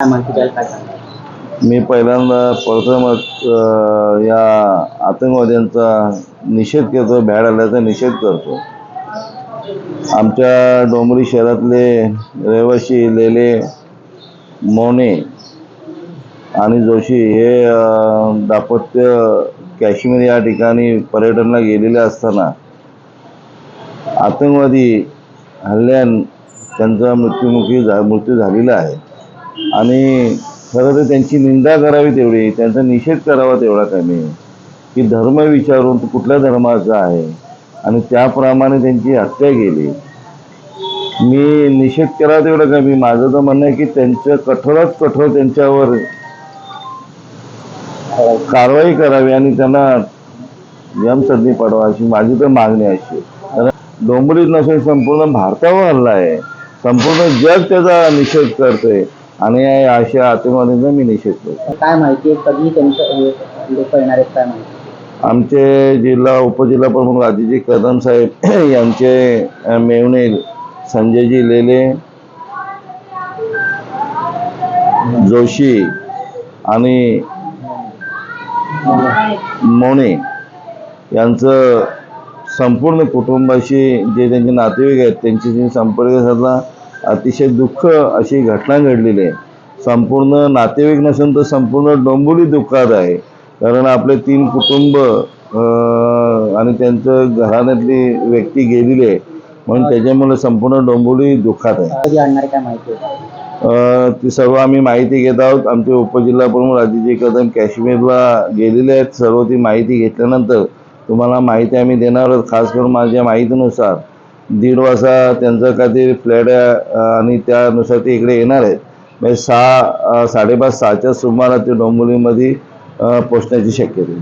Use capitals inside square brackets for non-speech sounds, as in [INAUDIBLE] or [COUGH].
मी पहिल्यांदा प्रथमच या आतंकवाद्यांचा निषेध करतो भ्याड आल्याचा निषेध करतो. आमच्या डोंबरी शहरातले रहिवासी लेले मोने आणि जोशी हे दापत्य दाम्पत्य काश्मीर या ठिकाणी पर्यटनला गेलेले असताना आतंकवादी हल्ल्यान त्यांचा मृत्युमुखी झा मृत्यू झालेला आहे. आणि खरं तर त्यांची निंदा करावी तेवढी त्यांचा निषेध करावा तेवढा कमी की धर्म विचारून तो कुठल्या धर्माचा आहे? आणि त्याप्रमाणे त्यांची हत्या केली. मी निषेध करावा तेवढा कमी माझं तर म्हणणं आहे की त्यांचं कठोरात कठोर त्यांच्यावर कारवाई करावी आणि त्यांना यमसदनी पडवा अशी माझी तर मागणी अशी. कारण डोंबरीत नसून संपूर्ण भारतावर हल्ला आहे. संपूर्ण जग त्याचा निषेध करतोय. आणि अशा मी निषेध करतो काय माहिती आहे? कधी त्यांचं लोक येणार आहेत काय माहिती? आमचे जिल्हा उपजिल्हा प्रमुख राजेजी कदम साहेब [CLEARS THROAT] यांचे मेवणे संजयजी लेले जोशी आणि मोने यांचं संपूर्ण कुटुंबाशी जे त्यांचे नातेवाईक आहेत त्यांच्याशी संपर्क साधला. अतिशय दुःख अशी घटना घडलेली आहे. संपूर्ण नातेवाईक नसून तर संपूर्ण डोंबोली दुःखात आहे. कारण आपले तीन कुटुंब आणि त्यांचं घराण्यातली व्यक्ती गेलेली आहे. म्हणून त्याच्यामुळे संपूर्ण डोंबोली दुःखात आहे. ती सर्व आम्ही माहिती घेत आहोत. आमचे उपजिल्हा प्रमुख राजेजी कदम काश्मीरला गेलेले आहेत. सर्व ती माहिती घेतल्यानंतर तुम्हाला माहिती आम्ही देणार आहोत. खास करून माझ्या माहितीनुसार. दीड वाजता त्यांचं काहीतरी फ्लॅट आहे आणि त्यानुसार ते इकडे येणार आहेत. म्हणजे सहा साडेपाच सहाच्या सुमारा ते डोंबिवलीमध्ये पोचण्याची शक्यता आहे.